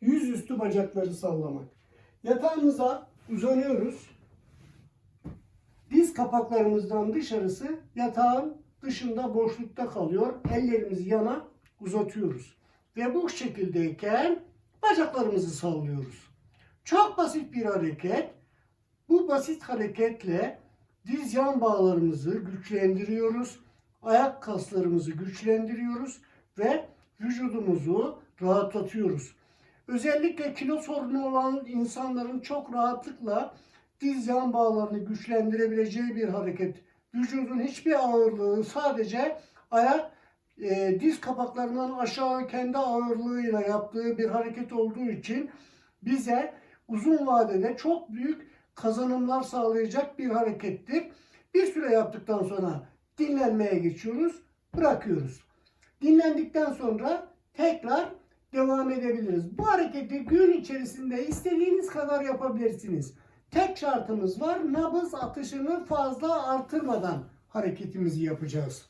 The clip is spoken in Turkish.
Yüzüstü bacakları sallamak. Yatağımıza uzanıyoruz. Diz kapaklarımızdan dışarısı yatağın dışında boşlukta kalıyor. Ellerimizi yana uzatıyoruz. Ve bu şekildeyken bacaklarımızı sallıyoruz. Çok basit bir hareket. Bu basit hareketle diz yan bağlarımızı güçlendiriyoruz. Ayak kaslarımızı güçlendiriyoruz ve vücudumuzu rahatlatıyoruz. Özellikle kilo sorunu olan insanların çok rahatlıkla diz yan bağlarını güçlendirebileceği bir hareket. Vücudun hiçbir ağırlığı sadece ayak e, diz kapaklarından aşağı kendi ağırlığıyla yaptığı bir hareket olduğu için bize uzun vadede çok büyük kazanımlar sağlayacak bir harekettir. Bir süre yaptıktan sonra dinlenmeye geçiyoruz, bırakıyoruz. Dinlendikten sonra tekrar devam edebiliriz. Bu hareketi gün içerisinde istediğiniz kadar yapabilirsiniz. Tek şartımız var. Nabız atışını fazla artırmadan hareketimizi yapacağız.